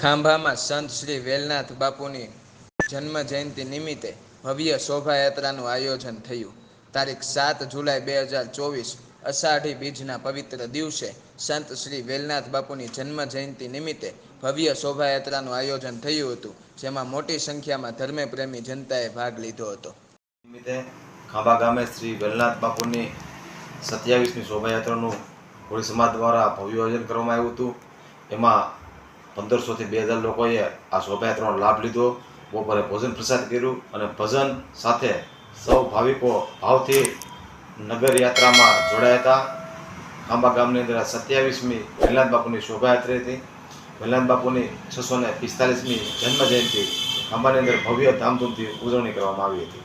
ખાંભામાં સંત શ્રી વેલનાથ બાપુની જન્મ જયંતિ નિમિત્તે ભવ્ય શોભાયાત્રાનું આયોજન થયું. તારીખ સાત જુલાઈ બે હજાર ચોવીસ, અષાઢી બીજના પવિત્ર દિવસે સંત શ્રી વેલનાથ બાપુની જન્મ જયંતિ નિમિત્તે ભવ્ય શોભાયાત્રાનું આયોજન થયું હતું, જેમાં મોટી સંખ્યામાં ધર્મપ્રેમી જનતાએ ભાગ લીધો હતો. નિમિત્તે ખાંભા ગામે શ્રી વેલનાથ બાપુની સત્યાવીસમી શોભાયાત્રાનું કોળી સમાજ દ્વારા ભવ્ય આયોજન કરવામાં આવ્યું હતું. એમાં પંદરસોથી બે હજાર લોકોએ આ શોભાયાત્રાનો લાભ લીધો. બપોરે ભોજન પ્રસાદ કર્યું અને ભજન સાથે સૌ ભાવિકો ભાવથી નગર યાત્રામાં જોડાયા હતા. ખાંબા ગામની અંદર સત્યાવીસમી વેલનાથ બાપુની શોભાયાત્રા હતી. વેલનાથ બાપુની છસો ને પિસ્તાલીસમી જન્મ જયંતિ ખાંભાની અંદર ભવ્ય ધામધૂમથી ઉજવણી કરવામાં આવી હતી.